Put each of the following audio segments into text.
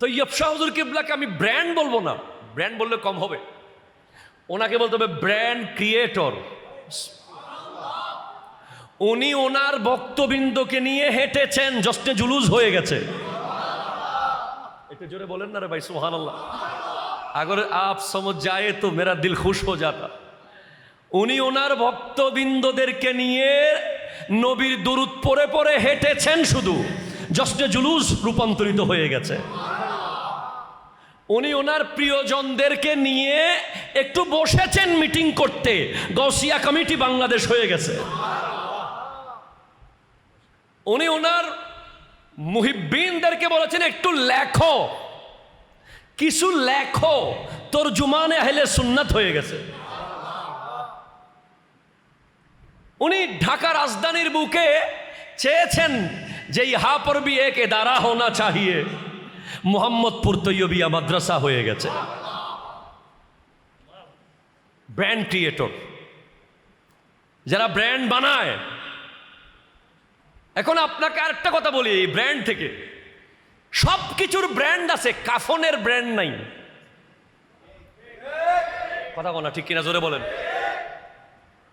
তো ইয়ব শাহজুর কিবলাকে আমি ব্র্যান্ড বলব না। ব্র্যান্ড বললে কম হবে। ওনাকে বলতে হবে ব্র্যান্ড ক্রিয়েটর। উনি ওনার বক্তবৃন্দকে নিয়ে হেঁটেছেন জস্টে জুলুস হয়ে গেছে। একটু জোরে বলেন না রে ভাই সোহান আল্লাহ আগর আপ সম যায় তো মেরা দিল খুশ হো যাতা উনি ওনার ভক্তবৃন্দদেরকে নিয়ে নবীর দুরুদ পরে পরে হেঁটেছেন শুধু জস্টে জুলুস রূপান্তরিত হয়ে গেছে। উনি ওনার প্রিয়জনদেরকে নিয়ে একটু বসেছেন মিটিং করতে। গসিয়া কমিটি বাংলাদেশ হয়ে গেছে। উনি ওনার মুহিবিনদেরকে বলেছেন, একটু লেখো। কিছু লেখো। তোর জুমানে হেলে সুন্নাত হয়ে গেছে। উনি ঢাকা রাজধানীর বুকে চেয়েছেন যে ইহা পর একে দাঁড়া হোনা চাহিয়ে। মোহাম্মদপুর তৈয়বিয়া মাদ্রাসা হয়ে গেছে। ব্র্যান্ড ক্রিয়েটর যারা ব্র্যান্ড বানায়। এখন আপনাকে আরেকটা কথা বলি এই ব্র্যান্ড থেকে। সব কিছুর ব্র্যান্ড আছে, কাফনের ব্র্যান্ড নাই। কথা বলা ঠিক কিনা জোরে বলেন।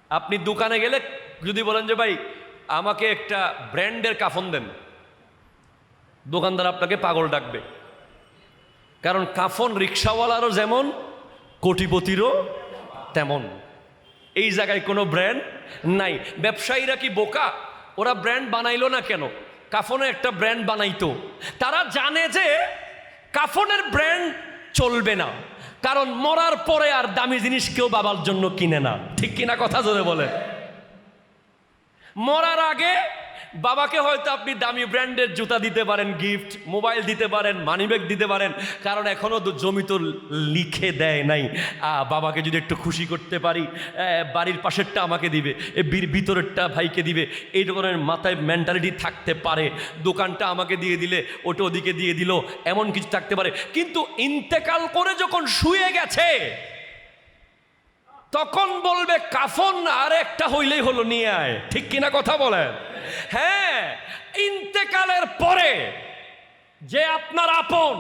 আপনি দোকানে গেলে যদি বলেন যে ভাই, আমাকে একটা ব্র্যান্ডের কাফন দেন। দোকানদার আপনাকে পাগল ডাকবে। কারণ কাফন রিক্সাওয়ালারও যেমন, কোটিপতিরও তেমন। এই জায়গায় কোনো ব্র্যান্ড নাই। ব্যবসায়ীরা কি বোকা? ওরা ব্র্যান্ড বানাইলো না কেন? কাফনে একটা ব্র্যান্ড বানাইতো। তারা জানে যে কাফনের ব্র্যান্ড চলবে না। কারণ মরার পরে আর দামি জিনিস কেউ বাবার জন্য কিনে না। ঠিক কিনা কথা জোরে বলে মরার আগে বাবাকে হয়তো আপনি দামি ব্র্যান্ডের জুতা দিতে পারেন গিফট মোবাইল দিতে পারেন মানিব্যাগ দিতে পারেন, কারণ এখনও তো জমি তো লিখে দেয় নাই। বাবাকে যদি একটু খুশি করতে পারি বাড়ির পাশেরটা আমাকে দিবে বীর ভিতরেরটা ভাইকে দিবে, এই ধরনের মাথায় মেন্টালিটি থাকতে পারে। দোকানটা আমাকে দিয়ে দিলে, ওটা ওদিকে দিয়ে দিল, এমন কিছু থাকতে পারে। কিন্তু ইন্তেকাল করে যখন শুয়ে গেছে তখন বলবে, কাফন আর একটা হইলেই হলো নিয়ে আয়। ঠিক কিনা কথা বলেন? হ্যাঁ ইন্তেকালের পরে যে আপনার আপন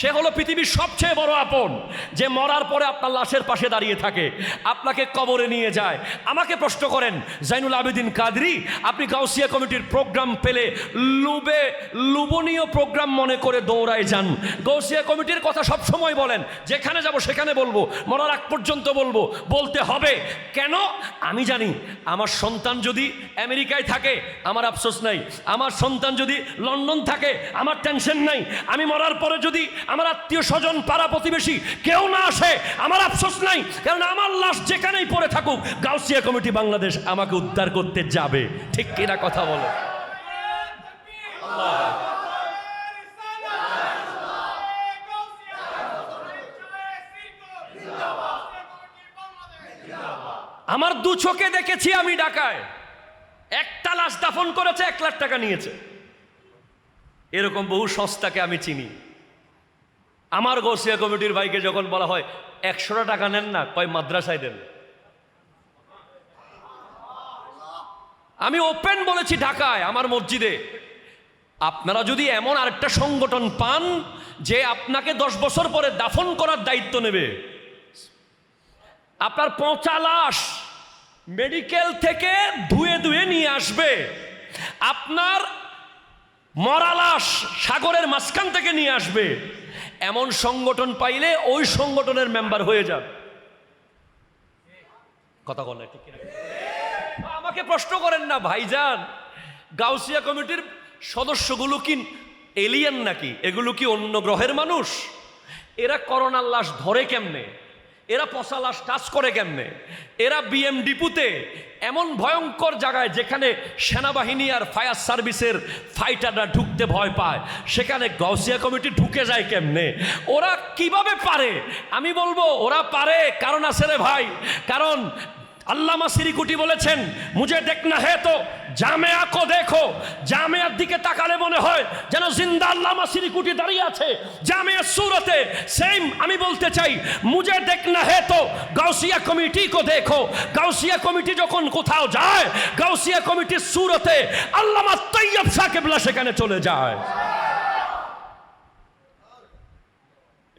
সে হলো পৃথিবীর সবচেয়ে বড় আপন, যে মরার পরে আপনার লাশের পাশে দাঁড়িয়ে থাকে, আপনাকে কবরে নিয়ে যায়। আমাকে প্রশ্ন করেন, জাইনুল আবেদিন কাদরি, আপনি গাউসিয়া কমিটির প্রোগ্রাম পেলে লুবে, লুবনীয় প্রোগ্রাম মনে করে দৌড়ায় যান। গৌসিয়া কমিটির কথা সব সময় বলেন, যেখানে যাব সেখানে বলব, মরার আগ পর্যন্ত বলব, বলতে হবে। কেন? আমি জানি, আমার সন্তান যদি আমেরিকায় থাকে, আমার আফসোস নাই। আমার সন্তান যদি লন্ডন থাকে, আমার টেনশন নাই। আমি মরার পরে যদি আমার আত্মীয় স্বজন, পাড়া প্রতিবেশী, কেউ না আসে, আমার আফসোস নাই, কারণ আমার লাশ যেখানেই পড়ে থাকুক, গাউসিয়া কমিটি বাংলাদেশ আমাকে উদ্ধার করতে যাবে। ঠিক কিনা কথা বলে? আমার দু চোখে দেখেছি আমি ঢাকায়। একটা লাশ দাফন করেছে, এক লাখ টাকা নিয়েছে। এরকম বহু সংস্থাকে আমি চিনি। আমার গোসিয়া কমিটির ভাইকে যখন বলা হয়, একশোটা টাকা নেন না, কয়, মাদ্রাসায় দেন। আমি ওপেন বলেছি ঢাকায়, আমার মসজিদে। আপনারা যদি এমন আরেকটা সংগঠন পান, যে আপনাকে দশ বছর পরে দাফন করার দায়িত্ব নেবে। আপনার পচা লাশ মেডিকেল থেকে ধুয়ে ধুয়ে নিয়ে আসবে। আপনার মরা লাশ সাগরের মাঝখান থেকে নিয়ে আসবে। এমন সংগঠন পাইলে ওই সংগঠনের মেম্বার হয়ে যান কথা বলে ঠিক আমাকে প্রশ্ন করেন না, ভাইজান, গাউসিয়া কমিটির সদস্যগুলো কি এলিয়েন নাকি? এগুলো কি অন্য গ্রহের মানুষ? এরা করোনার লাশ ধরে কেমনে? এরা পচা লাশ টাচ করে কেমনে? এরা বিএম ডিপুতে এমন ভয়ঙ্কর জায়গায় যেখানে সেনাবাহিনী আর ফায়ার সার্ভিসের ফাইটাররা ঢুকতে ভয় পায়, সেখানে গাউসিয়া কমিটি ঢুকে যায় কেমনে? ওরা কীভাবে পারে? আমি বলব, ওরা পারে, কারণ আছে রে ভাই। কারণ আল্লামা সিরিকুটি বলেছেন, মুঝে দেখনা হে তো, জামেয়া কো দেখো, জামেয়ার দিকে তাকালে মনে হয় যেন জিন্দা আল্লামা সিরিকুটি দাঁড়িয়ে আছে। জামেয়া সুরতে, সেম আমি বলতে চাই, মুঝে দেখনা হে তো, গাউসিয়া কমিটি কো দেখো, গাউসিয়া কমিটি যখন কোথাও যায়, গাউসিয়া কমিটির সুরতে আল্লামা তৈয়ব সাহেবলা সেখানে চলে যায়।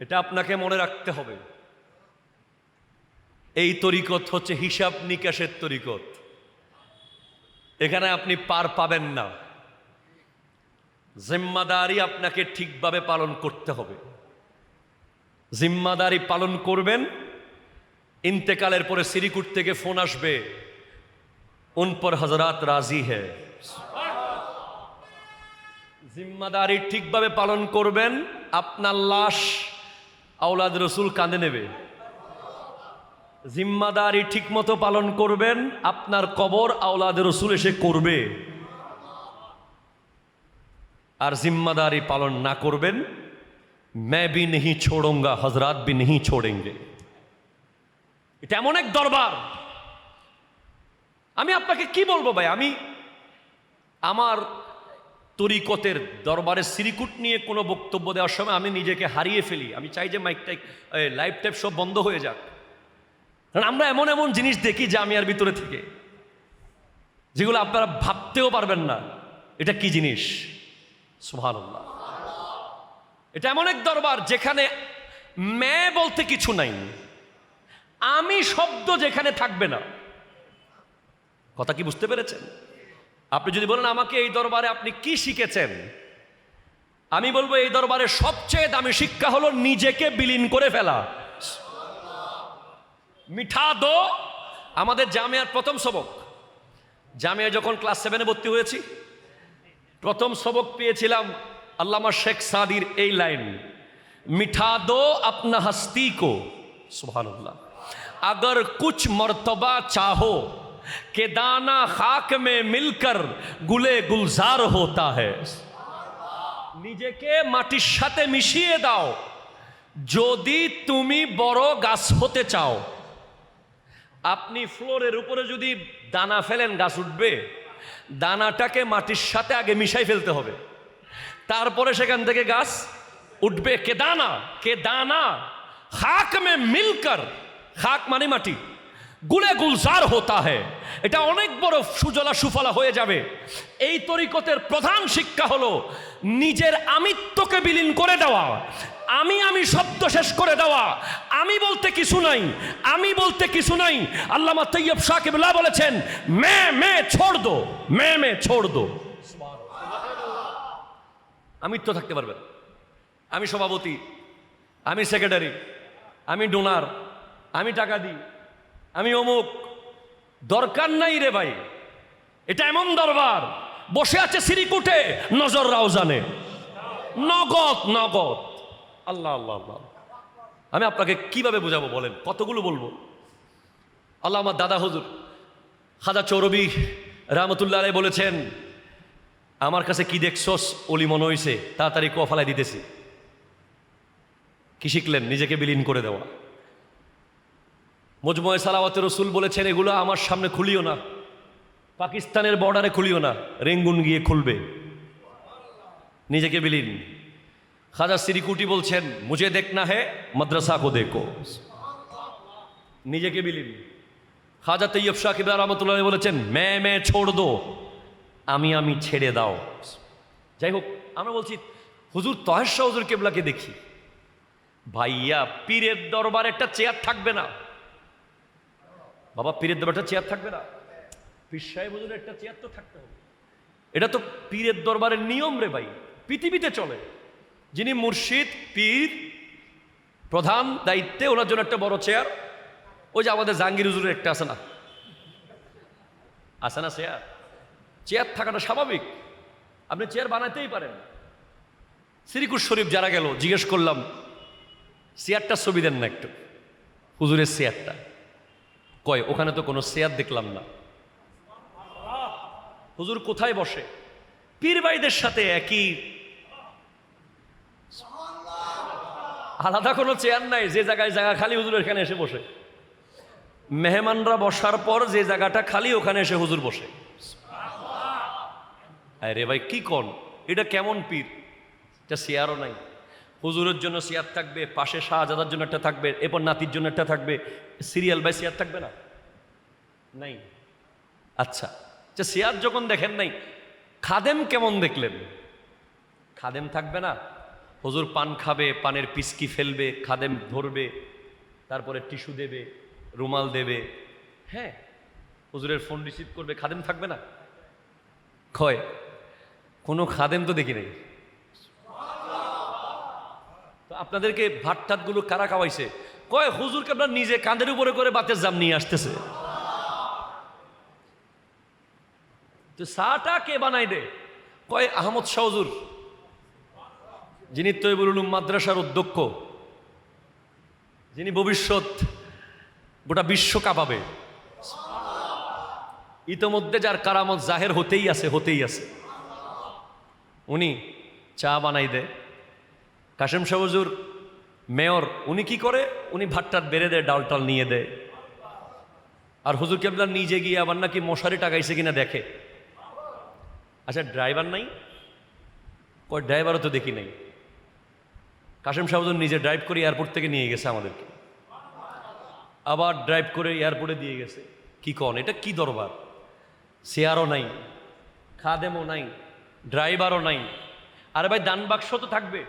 এটা আপনাকে মনে রাখতে হবে। এই তরিকত হচ্ছে হিসাব নিকাশের তরিকত। এখানে আপনি পার পাবেন না। জিম্মাদারি আপনাকে ঠিকভাবে পালন করতে হবে। জিম্মাদারি পালন করবেন, ইন্তেকালের পরে সিরিকুট থেকে ফোন আসবে উন পর হজরত রাজি হ্যায় জিম্মাদারি ঠিকভাবে পালন করবেন, আপনার লাশ আওলাদ রসুল কাঁদে নেবে। জিম্মাদারি ঠিকমতো পালন করবেন, আপনার কবর আওলাদের রসুল এসে করবে। আর জিম্মাদারি পালন না করবেন, মে বি নেহি ছোড়ঙ্গা, হজরাত বি নেহি ছোড়েঙ্গে। এটা এমন এক দরবার। আমি আপনাকে কি বলব ভাই? আমি আমার তরিকতের দরবারে সিরিকুট নিয়ে কোনো বক্তব্য দেওয়ার সময় আমি নিজেকে হারিয়ে ফেলি। আমি চাই যে মাইকটাই লাইভ টাইপ সব বন্ধ হয়ে যাক। কারণ আমরা এমন এমন জিনিস দেখি জামিয়ার ভিতরে থেকে। যেগুলো আপনারা ভাবতেও পারবেন না, এটা কি জিনিস? সুবহানাল্লাহ। এটা এমন এক দরবার যেখানে মে বলতে কিছু নাই। আমি শব্দ যেখানে থাকবে না। কথা কি বুঝতে পেরেছেন? আপনি যদি বলেন, আমাকে এই দরবারে আপনি কি শিখেছেন? আমি বলব, এই দরবারে সবচেয়ে দামি শিক্ষা হলো নিজেকে বিলীন করে ফেলা। মিঠা দো আমাদের জামিয়ার প্রথম সবক জামিয়া যখন ক্লাস সেভেনে ভর্তি হয়েছি প্রথম সবক পেয়েছিলাম আল্লামা শেখ সাদির এই লাইন মিঠা দো আপনা হস্তি কো সুবহানাল্লাহ अगर कुछ मर्तबा चाहो कि दाना खाक में मिलकर गुले गुलजार होता है নিজেকে মাটির সাথে মিশিয়ে দাও যদি তুমি বড় গাছ হতে চাও আপনি ফ্লোরের উপরে যদি দানা ফেলেন, গাছ উঠবে। দানাটাকে মাটির সাথে আগে মিশাই ফেলতে হবে। তারপরে সেখান থেকে গাছ উঠবে। কে দানা? কে দানা? খাক মে মিলকর। খাক মানে মাটি। গুলে গুলজার হতা হয় এটা অনেক বড় সুজলা সুফলা হয়ে যাবে। এই তরিকতের প্রধান শিক্ষা হলো, নিজের আমিত্বকে বিলীন করে দেওয়া। আমি আমি শব্দ শেষ করে দেওয়া। আমি বলতে কিছু নাই। আমি বলতে কিছু নাই। আল্লামা তৈয়ব সাকিবুল্লাহ বলেছেন, মে মে, ছোড় দো। মে মে, ছোড় দো। আমিত্ব থাকতে পারবেন আমি সভাপতি, আমি সেক্রেটারি, আমি ডোনার, আমি টাকা দিই। আমি অমুক, দরকার নাই রে ভাই। এটা এমন দরবার, বসে আছে সিরিকুটে, নজর রাও জানে। নগদ নগদ। আল্লাহ আল্লাহ আল্লাহ। আমি আপনাকে কীভাবে বোঝাবো বলেন? কতগুলো বলব? আল্লাহ আমার দাদা হুজুর, খাজা চৌরবি রহমতুল্লাহ আলাই বলেছেন, আমার কাছে কি দেখছস, অলি মনে হইছে, তাড়াতাড়ি কফালাই দিতেছি। কি শিখলেন? নিজেকে বিলীন করে দেওয়া। মজময় সালাওয়াতের রসুল বলেছেন, এগুলো আমার সামনে খুলিও না। পাকিস্তানের বর্ডারে খুলিও না। রেঙ্গুন গিয়ে খুলবে। নিজেকে বিলীন। খাজা সিরিকুটি বলছেন, মুঝে দেখনা হে, মাদ্রাসা কো দেখো। নিজেকে বিলীন। খাজা তৈয়ব সাকিব রহমতুল্লাহ বলেছেন, মে মে ছোড় দো, আমি আমি ছেড়ে দাও। যাই হোক, আমরা বলছি, হুজুর তহেশ্বর হুজুর কেবলাকে দেখি। ভাইয়া, পীরের দরবার একটা চেয়ার থাকবে না। বাবা পীরের দরবারটা চেয়ার থাকবে না। পীর সাহেব হুজুরের একটা চেয়ার তো থাকতে হবে। এটা তো পীরের দরবারের নিয়ম রে ভাই, পৃথিবীতে চলে। যিনি মুর্শিদ, পীর, প্রধান দায়িত্বে, ওনার জন্য একটা বড় চেয়ার। ওই যে আমাদের জাহাঙ্গীর হুজুরের একটা আছে না? আছে না চেয়ার? চেয়ার থাকাটা স্বাভাবিক। আপনি চেয়ার বানাতেই পারেন। শ্রীকুর শরীফ যারা গেল, জিজ্ঞেস করলাম, চেয়ারটার ছবি দেন না একটু। হুজুরের চেয়ারটা। কয়, ওখানে তো কোনো চেয়ার দেখলাম না। হুজুর কোথায় বসে? পীর ভাইদের সাথে একই। আলাদা কোনো চেয়ার নাই, যে জায়গায় জায়গা খালি হুজুর এখানে এসে বসে। মেহমানরা বসার পর যে জায়গাটা খালি, ওখানে এসে হুজুর বসে। আরে ভাই, কি কন? এটা কেমন পীর? এটা চেয়ারও নাই। হুজুরের জন্য চেয়ার থাকবে, পাশে শাহজাদার জন্য একটা থাকবে, এরপর নাতির জন্য একটা থাকবে। সিরিয়াল বাই চেয়ার থাকবে না? নাই। আচ্ছা আচ্ছা চেয়ার যখন দেখেন নাই, খাদেম কেমন দেখলেন? খাদেম থাকবে না? হুজুর পান খাবে, পানের পিসকি ফেলবে, খাদেম ধরবে, তারপরে টিস্যু দেবে, রুমাল দেবে। হ্যাঁ হুজুরের ফোন রিসিভ করবে, খাদেম থাকবে না? ক্ষয়। কোনো খাদেম তো দেখি নাই। আপনাদেরকে ভাত টাতগুলো কারা খাওয়াইছে? কয়, হুজুরকে আপনার নিজে কাঁধের উপরে করে বাতের জাম নিয়ে আসতেছে। তো চাটা কে বানাই দে? কয়, আহমদ শাহজুর যিনি তৈবুল উলুম মাদ্রাসার অধ্যক্ষ, যিনি ভবিষ্যৎ গোটা বিশ্ব কাঁপাবে। ইতোমধ্যে যার কারামত জাহের হতেই আছে হতেই আছে। উনি চা বানাই দেয় কাশেম শাহজুর মেয়র, উনি কি করে? উনি ভাতটাত বেড়ে দেয় ডাল টাল নিয়ে দেয়। আর হুজুর কেবলা নিজে গিয়ে আবার নাকি মশারি টাকাইছে কিনা দেখে? আচ্ছা ড্রাইভার নাই? কয়, ড্রাইভারও তো দেখি নাই। কাশেম শাহজুর নিজে ড্রাইভ করে এয়ারপোর্ট থেকে নিয়ে গেছে আমাদেরকে। আবার ড্রাইভ করে এয়ারপোর্টে দিয়ে গেছে। কি কন, এটা কি দরবার? চেয়ারও নাই, খাদেমও নাই, ড্রাইভারও নাই। আরে ভাই, দান বাক্স তো থাকবে।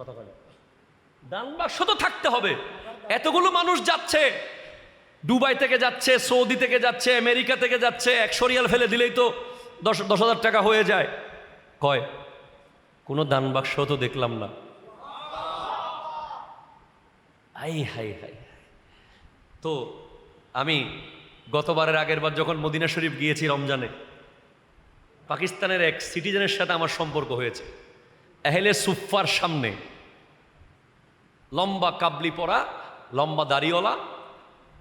কথা বলে। তো থাকতে হবে। এতগুলো মানুষ যাচ্ছে। দুবাই থেকে যাচ্ছে, সৌদি থেকে যাচ্ছে, আমেরিকা থেকে যাচ্ছে একশো রিয়াল ফেলে দিলেই তো দশ দশ হাজার টাকা হয়ে যায়। কয়? কোনো দান বাক্স তো দেখলাম না। আই হাই হাই। তো আমি গতবারের আগের বার যখন মদিনা শরীফ গিয়েছি রমজানে, পাকিস্তানের এক সিটিজেনের সাথে আমার সম্পর্ক হয়েছে। এহেলে সুফার সামনে লম্বা কাবলি পরা, লম্বা দাড়িওয়ালা।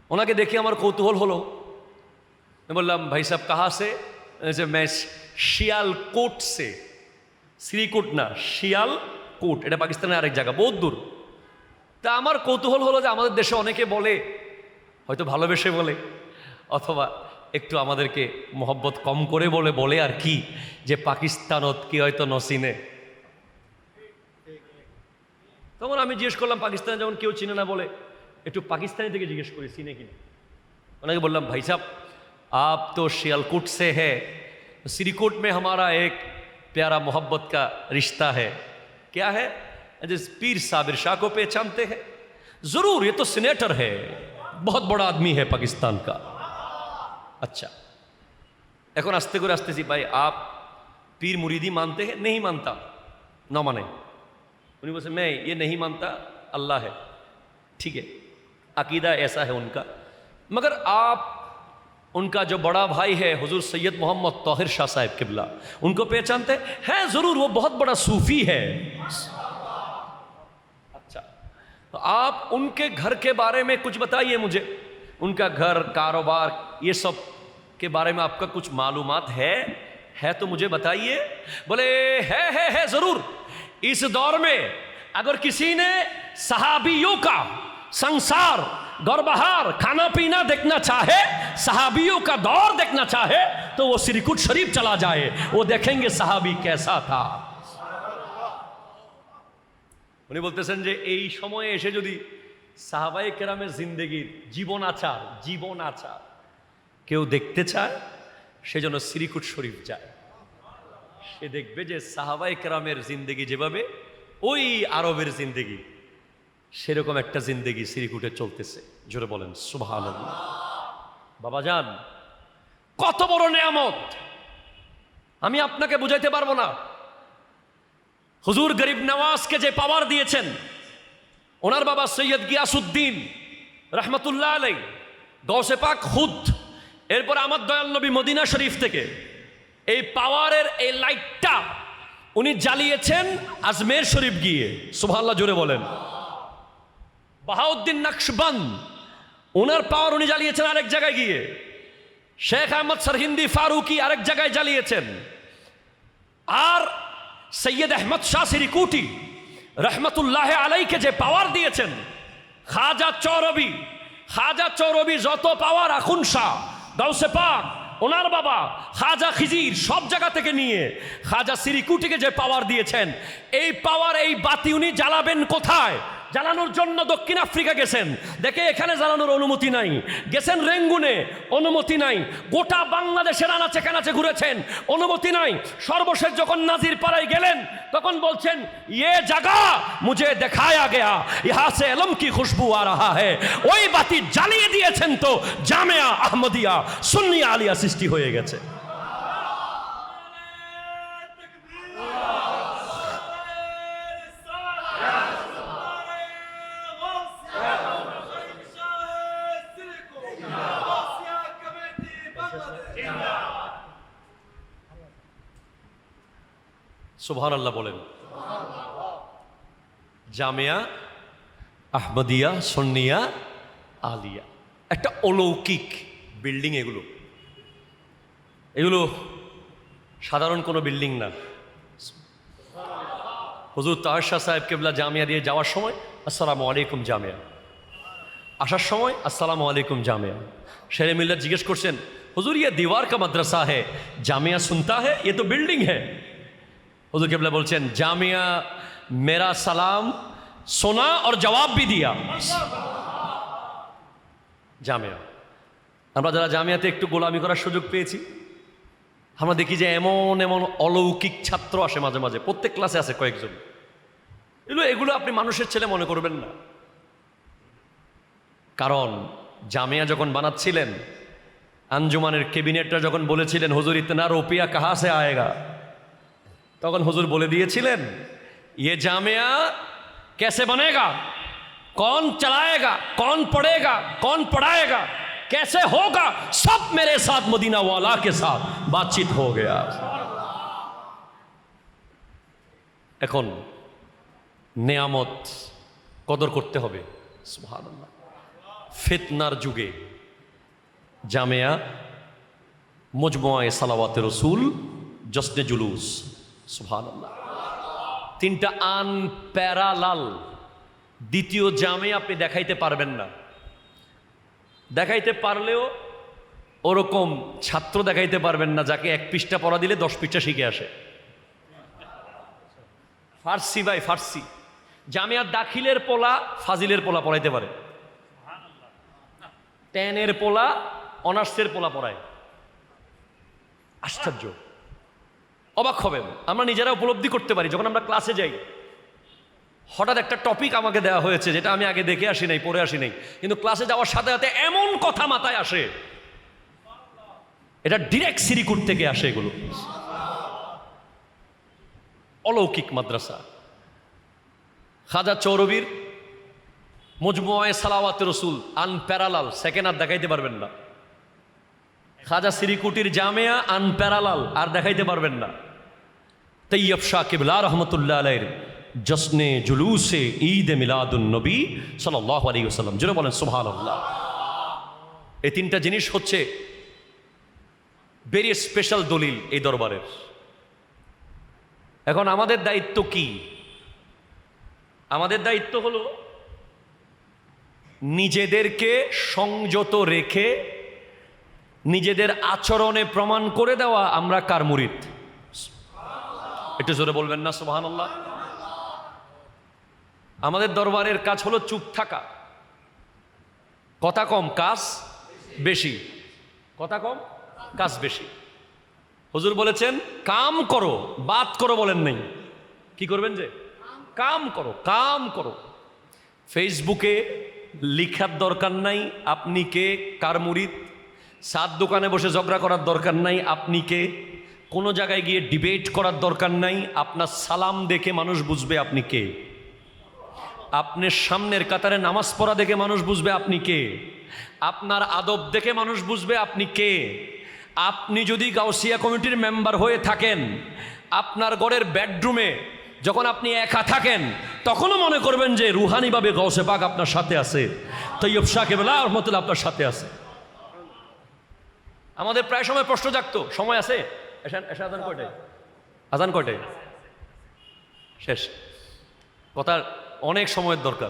ওনাকে দেখে আমার কৌতূহল হলো। বললাম, ভাই সাহেব, কাহা সে? मैं শিয়াল কোট সে। শ্রীকোট না, শিয়াল কোট। এটা পাকিস্তানের আরেক জায়গা, বহুত দূর। তা আমার কৌতূহল হলো যে আমাদের দেশে অনেকে বলে, হয়তো ভালোবেসে বলে, অথবা একটু আমাদেরকে মোহব্বত কম করে বলে বলে আর কি, যে পাকিস্তানত কি হয়তো নসিনে। তখন আমি জিজ্ঞেস করলাম পাকিস্তানে যখন কেউ চিনে না বলে একটু পাকিস্তানি থেকে জিজ্ঞেস করি চিনে কিনা ওনাকে বললাম भाई साहब आप तो सियालकोट से है सिरीकोट में हमारा एक प्यारा मोहब्बत का रिश्ता है क्या है जिस पीर साबिर शाह को पहचानते हैं जरूर ये तो सीनेटर है बहुत बड़ा आदमी है पाकिस्तान का अच्छा এখন আস্তে করে আসতেছি ভাই আপ পীর মুরিদি मानते हैं नहीं मानता न माने उन्हीं बोले मैं ये नहीं मानता, अल्लाह है। ठीक है, अकीदा ऐसा है उनका। मगर आप, उनका जो बड़ा भाई है, हुजूर सैयद मोहम्मद तोहिर शाह साहब किबला, उनको पहचानते हैं ज़रूर, वो बहुत बड़ा सूफी है। अच्छा तो आप उनके घर के बारे में कुछ बताइए मुझे। उनका घर, कारोबार, ये सब के बारे में आपका कुछ मालूमात है? है तो मुझे बताइए। बोले, है है है, ज़रूर। इस दौर में अगर किसी ने सहाबियों का संसार गौरबहार खाना पीना देखना चाहे सहाबियों का दौर देखना चाहे तो वो सिरकुट शरीफ चला जाए वो देखेंगे सहाबी कैसा था উনি বলতেছেন যে এই সময়ে এসে যদি সাহাবাই কেরামের জিন্দেগির জীবন আচার জীবন আচার কেউ দেখতে চায় সেজন্য শ্রীকুট শরীফ যায় সে দেখবে যে সাহাবাই কেরামের জিন্দেগি যেভাবে, ওই আরবের জিন্দেগি, সেরকম একটা জিন্দেগি সিরিকুটে চলতেছে। জোরে বলেন সুভান বাবা যান কত বড় নেয়ামত। আমি আপনাকে বুঝাইতে পারব না। হুজুর গরিব নওয়াজকে যে পাওয়ার দিয়েছেন, ওনার বাবা সৈয়দ গিয়াসুদ্দিন রহমতুল্লাহ আলাই গৌসে পাক হুদ, এরপর আমার দয়াল নবী মদিনা শরীফ থেকে এই পাওয়ারের এই লাইটটা উনি জ্বালিয়েছেন আজমের শরীফ গিয়ে। সুবহানাল্লাহ, জোরে বলেন। বাহাউদ্দিন নকশবন্দ ওনার পাওয়ার উনি জ্বালিয়েছেন আরেক জায়গায় গিয়ে। শেখ আহমদ সরহিন্দি ফারুকি আরেক জায়গায় জ্বালিয়েছেন। আর সৈয়দ আহমদ শাহ সিরিকুটি, রহমতুল্লাহ আলাইকে যে পাওয়ার দিয়েছেন, খাজা চৌরবি খাজা চৌরবি যত পাওয়ার, আখুন শাহ, গাউসে পাক ওনার বাবা খাজা খিজির সব জায়গা থেকে নিয়ে খাজা সিরিকুটিকে যে পাওয়ার দিয়েছেন, এই পাওয়ার এই বাতি উনি জ্বালাবেন কোথায়? জ্বালানোর জন্য দক্ষিণ আফ্রিকা গেছেন। দেখে এখানে জ্বালানোর অনুমতি নাই। গেছেন রেঙ্গুনে, অনুমতি নাই। গোটা বাংলাদেশের আনাচে কানাচে ঘুরেছেন, অনুমতি নাই। সর্বশেষ যখন নাজির পাড়ায় গেলেন, তখন বলছেন ইয়ে জাগা, মুঝে দেখায়া গেয়া, ইহা সে এলম কি খুশবু আ রাহা হে। ওই বাতি জ্বালিয়ে দিয়েছেন তো জামিয়া আহমদিয়া, সুন্নিয়া আলিয়া সৃষ্টি হয়ে গেছে। সুহান আল্লাহ বলেন। জামিয়া, আহমদিয়া, সন্নিয়া, আলিয়া। একটা অলৌকিক বিল্ডিং এগুলো। এগুলো সাধারণ কোনো বিল্ডিং না। হজুর তাহশাহ সাহেব কেবলা জামিয়া দিয়ে যাওয়ার সময়, আসসালামু আলাইকুম জামিয়া। আসার সময়, আসসালামু আলাইকুম জামিয়া। শেরে মিল্লা জিজ্ঞেস করছেন, হজুর ইয়া দিওয়ার কা মাদ্রাসা হে? জামিয়া শুনতা হে? এ তো বিল্ডিং হ্যাঁ হুজুর কেবলা বলছেন, জামিয়া, মেরা সালাম, সোনা ওর জবাব বি দিয়া। জামিয়া। আমরা যারা জামিয়াতে একটু গোলামি করার সুযোগ পেয়েছি, আমরা দেখি যে এমন এমন অলৌকিক ছাত্র আসে মাঝে মাঝে, প্রত্যেক ক্লাসে আছে কয়েকজন। এগুলো এগুলো আপনি মানুষের ছেলে মনে করবেন না। কারণ জামিয়া যখন বানাচ্ছিলেন, আঞ্জুমানের কেবিনেটটা যখন বলেছিলেন, হুজুর ইতনা রোপিয়া কাহা সে আয়েগা? তখন হুজুর বলে দিয়েছিলেন ये जामिया कैसे बनेगा कौन चलाएगा कौन पढ़ेगा कौन पढ़ाएगा कैसे होगा सब मेरे साथ मदीना वाला के साथ बातचीत हो गया এখন নেয়ামত কদর করতে হবে সুবহানাল্লাহ ফিতনার যুগে জামেয়া মজমুয়ায়ে সালাওয়াতে রসুল জসনে জুলুস তিনটা আন প্যারালাল। দ্বিতীয় জামে আপনি দেখাইতে পারবেন না। দেখাইতে পারলেও ওরকম ছাত্র দেখাইতে পারবেন না, যাকে এক পৃষ্ঠা পড়া দিলে দশ পৃষ্ঠা শিখে আসে। ফার্সি ভাই, ফার্সি। জামিয়ার দাখিলের পোলা ফাজিলের পোলা পড়াইতে পারে। টেনের পোলা অনার্সের পোলা পড়ায়। আশ্চর্য। অবাক হবেন। আমরা নিজেরা উপলব্ধি করতে পারি, যখন আমরা ক্লাসে যাই। হঠাৎ একটা টপিক আমাকে দেওয়া হয়েছে, যেটা আমি আগে দেখে আসি নাই, পড়ে আসি নাই। কিন্তু ক্লাসে যাওয়ার সাথে সাথে এমন কথা মাথায় আসে। এটা ডিরেক্ট সিরিকুট থেকে আসে এগুলো। অলৌকিক মাদ্রাসা। খাজা চৌরবীর মজমুয়ায় সালাওয়াত রসুল আন প্যারালাল সেকেন্ড আর দেখাইতে পারবেন না। খাজা সিরিকুটির জামেয়া আন প্যারালাল আর দেখাইতে পারবেন না। তৈয়ব শাহ কিবলা রহমতুল্লাহ আলাইর জসনে জুলুসে ঈদ মিলাদুন নবী সাল্লাহ আলী ওসাল্লাম যেন বলেন সুহান আল্লাহ এই তিনটা জিনিস হচ্ছে ভেরি স্পেশাল দলিল এই দরবারের। এখন আমাদের দায়িত্ব কি? আমাদের দায়িত্ব হলো নিজেদেরকে সংযত রেখে নিজেদের আচরণে প্রমাণ করে দেওয়া, আমরা কার মুরিদ? একটু জোরে বলবেন না সুবাহান আল্লাহ আমাদের দরবারের কাজ হলো চুপ থাকা। কথা কম, কাজ বেশি। কথা কম, কাজ বেশি। হুজুর বলেছেন, কাম করো বাদ করো বলেন নেই। কি করবেন যে? কাম করো কাম করো। ফেসবুকে লিখার দরকার নাই, আপনি কে, কার মুরিদ? সাত দোকানে বসে ঝগড়া করার দরকার নাই, আপনি কে? কোনো জায়গায় গিয়ে ডিবেট করার দরকার নাই। আপনার সালাম দেখে মানুষ বুঝবে আপনি কে। আপনার সামনের কাতারে নামাজ পড়া দেখে মানুষ বুঝবে আপনি কে। আপনার আদব দেখে মানুষ বুঝবে আপনি কে। আপনি যদি গাউসিয়া কমিটির মেম্বার হয়ে থাকেন, আপনার গড়ের বেডরুমে যখন আপনি একা থাকেন, তখনও মনে করবেন যে রুহানিভাবে গৌসে পাক আপনার সাথে আছে। তৈয়ব শাহ কেবলা রহমতুল্লাহ আপনার সাথে আছে। আমাদের প্রায় সময় প্রশ্ন জাগতো, সময় আছে? আজান। কটে আজান শেষ। কথার অনেক সময়ের দরকার।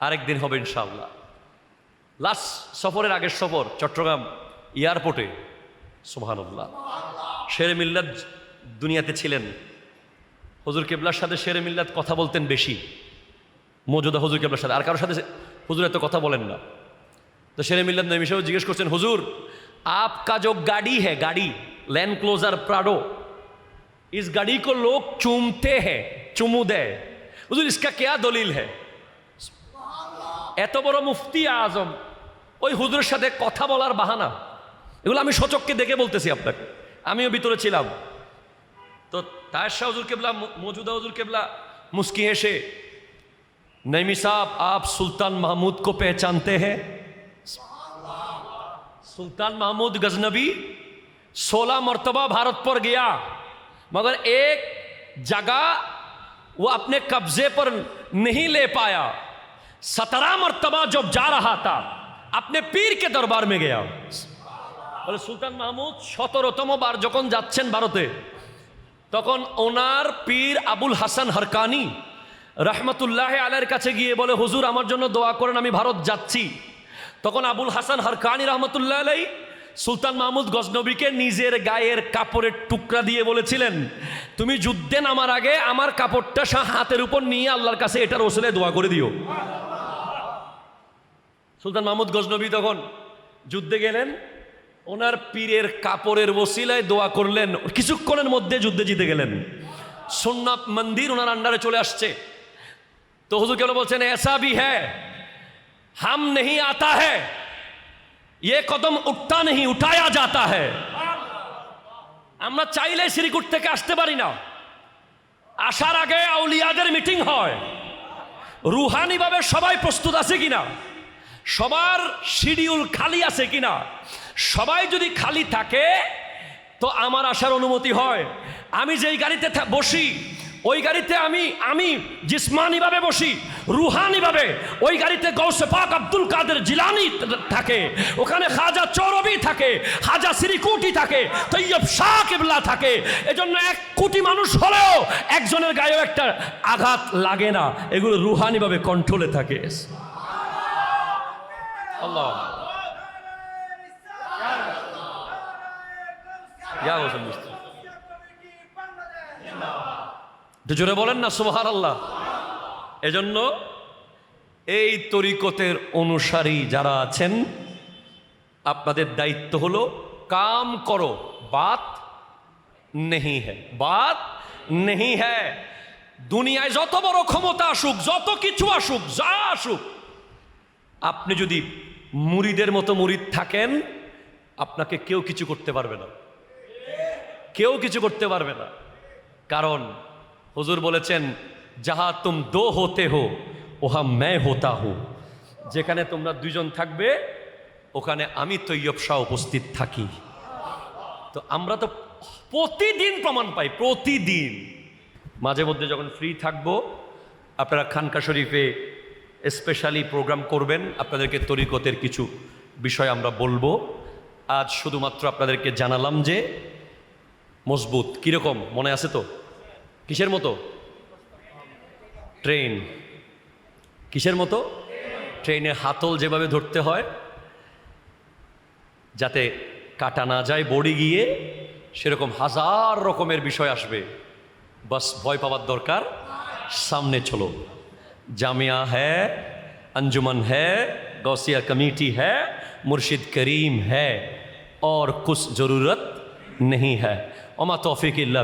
আরেক দিন হবে ইনশাআল্লাহ। লাস্ট সফরের আগের সফর চট্টগ্রাম এয়ারপোর্টে। সোহানুল্লাহ শের মিল্লাদ দুনিয়াতে ছিলেন। হজুর কেবলার সাথে শের মিল্লাদ কথা বলতেন বেশি। মজুদা হজুর কেবলার সাথে। আর কারোর সাথে হজুর এত কথা বলেন না। তো শের মিল্লাদ নমিষেও জিজ্ঞেস করছেন হুজুর আপকা যো গাড়ি হ্যাঁ গাড়ি? लैंड क्लोजर प्राडो इस गाड़ी को लोग चूमते हैं चुमू दे হুজুর इसका क्या दलील है এত বড় মুফতি আজম ওই হুজুরের সাথে কথা বলার বাহানা এগুলো আমি সচককে দেখে বলতেছি আপনাকে আমিও ভিতরে ছিলাম তো তায়ের শাহ হুজুর কেবলা মু- মজুদা হুজুর কেবলা মুস্কি হেসে नईमी साहब आप सुल्तान महमूद को पहचानते हैं सुल्तान महमूद गजनबी सोलह मरतबा भारत पर गया मगर एक जगह वो अपने कब्जे पर नहीं ले पाया सत्रह मरतबा जब जा रहा था अपने पीर के दरबार में गया বলে সুলতান মাহমুদ সতেরোতম বার যখন যাচ্ছেন ভারতে তখন ওনার পীর আবুল হাসান হরকানি রহমতুল্লাহ আলের কাছে গিয়ে বলে হুজুর আমার জন্য দোয়া করেন আমি ভারত যাচ্ছি তখন আবুল হাসান হরকানি রহমতুল্লাহ আলাই সুলতান মাহমুদ গজনবীকে নিজের গায়ের কাপড়ের টুকরা দিয়ে বলেছিলেন, তুমি যুদ্ধে নামার আগে আমার কাপড়টা সা হাতের উপর নিয়ে আল্লাহর কাছে এটার ওসলে দোয়া করে দিও। সুলতান মাহমুদ গজনবী তখন যুদ্ধে গেলেন, ওনার পীরের কাপড়ের ওসিলায় দোয়া করলেন, কিছুক্ষণের মধ্যে যুদ্ধে জিতে গেলেন। সোননাথ মন্দির ওনার আন্ডারে চলে আসছে। তো হুজুর কেন বলছেন, এসা বি হ্যাঁ হাম নেই আতা হ্যাঁ ये कदम उठता नहीं उठाया जाता है আমরা চাইলে শ্রীকুট থেকে আসতে পারি না আসার আগে আউলিয়াদের মিটিং হয় রুহানিভাবে সবাই প্রস্তুত আছে কিনা সবার শিডিউল খালি আছে কিনা সবাই যদি খালি থাকে তো আমার আসার অনুমতি হয় আমি যেই গাড়িতে থা- বসি ওই গাড়িতে আমি আমি জিসমানিভাবে বসি, রুহানিভাবে। ওই গাড়িতে গৌসে পাক আব্দুল কাদের জিলানি থাকে, ওখানে খাজা চৌরবি থাকে, খাজা সিরিকুটি থাকে, তৈয়ব শাহ কেবলা থাকে। এজন্য এক কোটি মানুষ হলেও একজনের গায়েও একটা আঘাত লাগে না, এগুলো রুহানিভাবে কন্ট্রোলে থাকে। একটু জোরে বলেন না সুবহান আল্লাহ এজন্য এই তরিকতের অনুসারী যারা আছেন, আপনাদের দায়িত্ব হলো, কাম করো, বাত নেই হ্যাঁ বাত নেহি হ্যাঁ দুনিয়ায় যত বড় ক্ষমতা আসুক, যত কিছু আসুক, যা আসুক, আপনি যদি মুরিদের মতো মুড়িদ থাকেন, আপনাকে কেউ কিছু করতে পারবে না। কেউ কিছু করতে পারবে না। কারণ হুজুর বলেছেন, যাহা তুম দো হতে হো, ওহা ম্যায় হোতা হো। যেখানে তোমরা দুজন থাকবে, ওখানে আমি তৈয়ব শাহ উপস্থিত থাকি। তো আমরা তো প্রতিদিন প্রমাণ পাই, প্রতিদিন। মাঝে মধ্যে যখন ফ্রি থাকব, আপনারা খানকা শরীফে স্পেশালি প্রোগ্রাম করবেন, আপনাদেরকে তরিকতের কিছু বিষয় আমরা বলব। আজ শুধুমাত্র আপনাদেরকে জানালাম যে, মজবুত, কীরকম, মনে আছে তো? কিসের মতো ট্রেন কিসের মতো ট্রেনে হাতল যেভাবে ধরতে হয় যাতে কাটা না যায় বড়ি গিয়ে সেরকম হাজার রকমের বিষয় আসবে বাস ভয় পাওয়ার দরকার সামনে চলো জামিয়া হ্যাঁ अंजुमन है गौसिया कमेटी है मुर्शिद करीम है और कुछ ज़रूरत नहीं है वमा तौफीक इल्ला